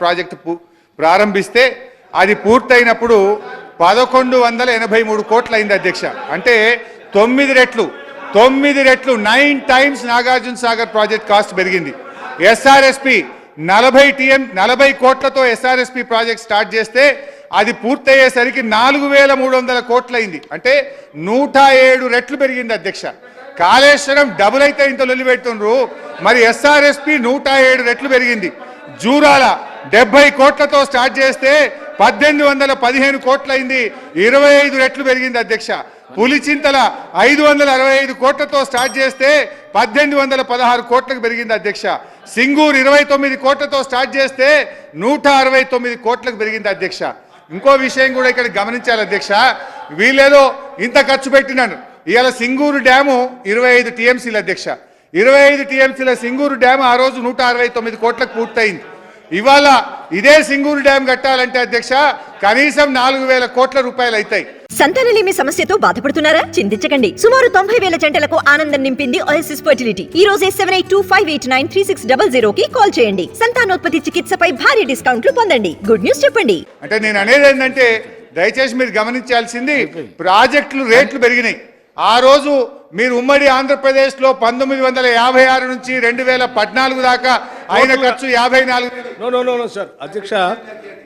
Project ప్రారంభిస్తే అది పూర్తయినప్పుడు పదకొండు వందల ఎనభై మూడు కోట్లు అయింది అధ్యక్ష. అంటే తొమ్మిది రెట్లు తొమ్మిది రెట్లు nine times Nagarjuna Sagar project cost పెరిగింది. ఎస్ఆర్ఎస్పి నలభై టీఎం నలభై కోట్లతో ఎస్ఆర్ఎస్పి ప్రాజెక్ట్ స్టార్ట్ చేస్తే అది పూర్తయ్యేసరికి నాలుగు వేల మూడు వందల కోట్లయింది. అంటే నూట ఏడు రెట్లు పెరిగింది అధ్యక్ష. కాళేశ్వరం డబుల్ అయితే ఇంత లొల్లి పెడుతుండ్రు. మరి ఎస్ఆర్ఎస్పి నూట ఏడు రెట్లు పెరిగింది. జూరాల డెబ్బై కోట్లతో స్టార్ట్ చేస్తే పద్దెనిమిది వందల పదిహేను కోట్లయింది. ఇరవై ఐదు రెట్లు పెరిగింది అధ్యక్ష. పులిచింతల ఐదు వందల అరవై ఐదు కోట్లతో స్టార్ట్ చేస్తే పద్దెనిమిది వందల పదహారు కోట్లకు పెరిగింది అధ్యక్ష. సింగూరు ఇరవై తొమ్మిది కోట్లతో స్టార్ట్ చేస్తే నూట అరవై తొమ్మిది కోట్లకు పెరిగింది అధ్యక్ష. ఇంకో విషయం కూడా ఇక్కడ గమనించాలి అధ్యక్ష. వీళ్ళేదో ఇంత ఖర్చు పెట్టినాను ఇవాళ సింగూరు డ్యాము ఇరవై ఐదు టీఎంసీల అధ్యక్ష. ఇరవై ఐదు టీఎంసీల సింగూరు డ్యామ్ ఆ రోజు నూట అరవై తొమ్మిది కోట్లకు పూర్తయింది. ఇవాళ ఇదే సింగూరు డ్యామ్ కట్టాలంటే అధ్యక్ష కనీసం నాలుగు వేల కోట్ల రూపాయలు అవుతాయి. సంతానలేమి సమస్యతో బాధపడుతున్నారా? చింతించకండి. సుమారు తొంభై వేల జంటలకు ఆనందం నింపింది ఓఎస్ఎస్ ఫర్టిలిటీ ఈ రోజే seven eight two five eight nine three six double zero కి కాల్ చేయండి. సంతానోత్పత్తి చికిత్సపై భారీ డిస్కౌంట్లు పొందండి. గుడ్ న్యూస్ చెప్పండి. అంటే నేను అనేది ఏంటంటే దయచేసి మీరు గమనించాల్సింది ప్రాజెక్టులు రేట్లు పెరిగినాయి. ఆ రోజు మీరు ఉమ్మడి ఆంధ్రప్రదేశ్లో పంతొమ్మిది వందల యాభై ఆరు నుంచి రెండు వేల పద్నాలుగు దాకా అయిన ఖర్చు యాభై నాలుగు వేలు. No no no no sir. అధ్యక్ష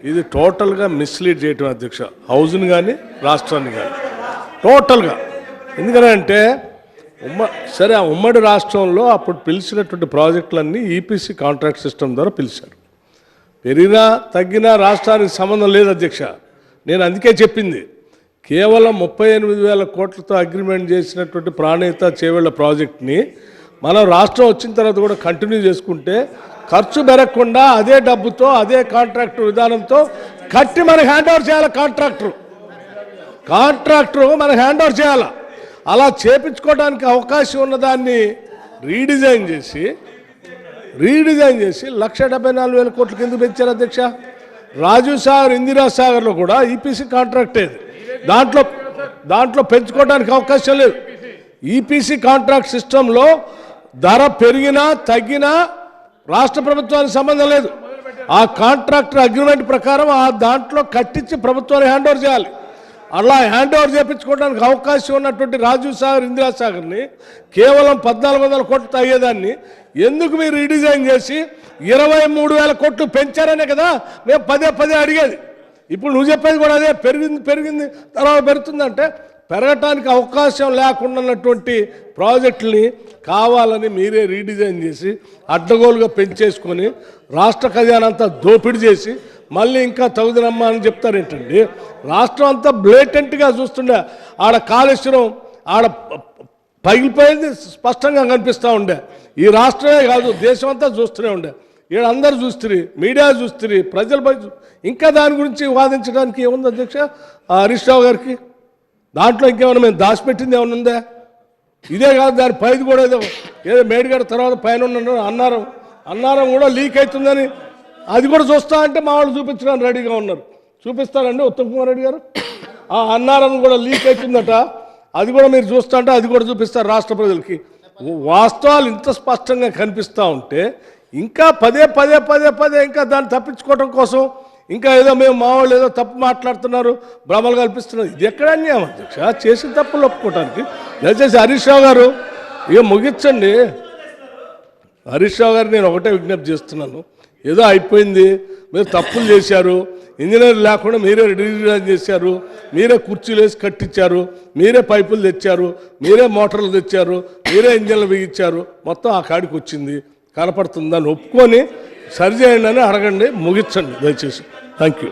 ఇది టోటల్గా మిస్లీడ్ చేయటం అధ్యక్ష. హౌస్ని కానీ రాష్ట్రాన్ని కానీ టోటల్గా. ఎందుకంటే ఉమ్మ సరే ఆ ఉమ్మడి రాష్ట్రంలో అప్పుడు పిలిచినటువంటి ప్రాజెక్టులన్నీ ఈపీసీ కాంట్రాక్ట్ సిస్టమ్ ద్వారా పిలిచారు. పెరిగినా తగ్గినా రాష్ట్రానికి సంబంధం లేదు అధ్యక్ష. నేను అందుకే చెప్పింది. కేవలం ముప్పై ఎనిమిది వేల కోట్లతో అగ్రిమెంట్ చేసినటువంటి ప్రాణహిత చేవేళ్ళ ప్రాజెక్ట్ని మనం రాష్ట్రం వచ్చిన తర్వాత కూడా కంటిన్యూ చేసుకుంటే ఖర్చు పెరగకుండా అదే డబ్బుతో అదే కాంట్రాక్టర్ విధానంతో కట్టి మనకి హ్యాండ్ ఓవర్ చేయాలి కాంట్రాక్టర్. కాంట్రాక్టర్ మనకు హ్యాండ్ ఓవర్ చేయాలి? అలా చేపించుకోవడానికి అవకాశం ఉన్నదాన్ని రీడిజైన్ చేసి రీడిజైన్ చేసి లక్ష డెబ్బై నాలుగు వేల కోట్ల కింద పెంచారు అధ్యక్ష? రాజీవ్ సాగర్ ఇందిరా సాగర్లో కూడా ఈపీసీ కాంట్రాక్ట్ ఏది? దాంట్లో దాంట్లో పెంచుకోవడానికి అవకాశం లేదు. ఈపీసీ కాంట్రాక్ట్ సిస్టంలో ధర పెరిగినా తగ్గినా రాష్ట్ర ప్రభుత్వానికి సంబంధం లేదు. ఆ కాంట్రాక్టర్ అగ్రిమెంట్ ప్రకారం ఆ దాంట్లో కట్టించి ప్రభుత్వాన్ని హ్యాండ్ ఓవర్ చేయాలి. అలా హ్యాండ్ ఓవర్ చేయించుకోవడానికి అవకాశం ఉన్నటువంటి రాజీవ్ సాగర్ ఇందిరాసాగర్ని కేవలం పద్నాలుగు వందల కోట్లు అయ్యేదాన్ని ఎందుకు మీరు రీడిజైన్ చేసి ఇరవై మూడు వేల కోట్లు పెంచారనే కదా? మేము పదే పదే అడిగేది. ఇప్పుడు నువ్వు చెప్పేది కూడా అదే పెరిగింది పెరిగింది తర్వాత పెరుగుతుందంటే పెరగటానికి అవకాశం లేకుండా ఉన్నటువంటి కావాలని మీరే రీడిజైన్ చేసి అడ్డగోలుగా పెంచేసుకొని రాష్ట్ర ఖజానంతా దోపిడీ చేసి మళ్ళీ ఇంకా తగుదనమ్మా అని చెప్తారేంటండి? రాష్ట్రం అంతా బ్లేటెంట్గా చూస్తుండే. ఆడ కాళేశ్వరం ఆడ పగిలిపోయింది స్పష్టంగా కనిపిస్తూ ఉండే. ఈ రాష్ట్రమే కాదు దేశం అంతా చూస్తూనే ఉండే. ఈడ అందరు చూస్తుంది మీడియా చూస్తుంది ప్రజలు ఇంకా దాని గురించి వాదించడానికి ఏముంది అధ్యక్ష? హరీష్ రావు గారికి. దాంట్లో ఇంకేమైనా మేము దాచిపెట్టింది ఏమైనా ఉందా? ఇదే కాదు దాని పైది కూడా ఏదో ఏదో మేడిగడ తర్వాత పైన అన్నారం. అన్నారం కూడా లీక్ అవుతుందని అది కూడా చూస్తా అంటే మా వాళ్ళు చూపించడానికి రెడీగా ఉన్నారు. చూపిస్తారండి ఉత్తమ్ కుమార్ రెడ్డి గారు. ఆ అన్నారం కూడా లీక్ అవుతుందట. అది కూడా మీరు చూస్తా అంటే అది కూడా చూపిస్తారు రాష్ట్ర ప్రజలకి. వాస్తవాలు ఇంత స్పష్టంగా కనిపిస్తూ ఉంటే ఇంకా పదే పదే పదే పదే ఇంకా దాన్ని తప్పించుకోవడం కోసం ఇంకా ఏదో మేము మా వాళ్ళు ఏదో తప్పు మాట్లాడుతున్నారు భ్రమలు కల్పిస్తున్నారు. ఇది ఎక్కడ అన్యాయం అధ్యక్ష? చేసిన తప్పులు ఒప్పుకోవటానికి. దయచేసి హరీష్ రావు గారు ఇక ముగించండి. హరీష్ రావు గారు నేను ఒకటే విజ్ఞప్తి చేస్తున్నాను. ఏదో అయిపోయింది మీరు తప్పులు చేశారు ఇంజనీర్ లేకుండా మీరే రిడిజైన్ చేశారు మీరే కుర్చీలు వేసి కట్టించారు మీరే పైపులు తెచ్చారు మీరే మోటార్లు తెచ్చారు మీరే ఇంజన్లు బిగించారు మొత్తం ఆ కాడికి వచ్చింది. కనపడుతుందని ఒప్పుకొని సరిచేయండి అని అడగండి. ముగించండి. దయచేసి. Thank you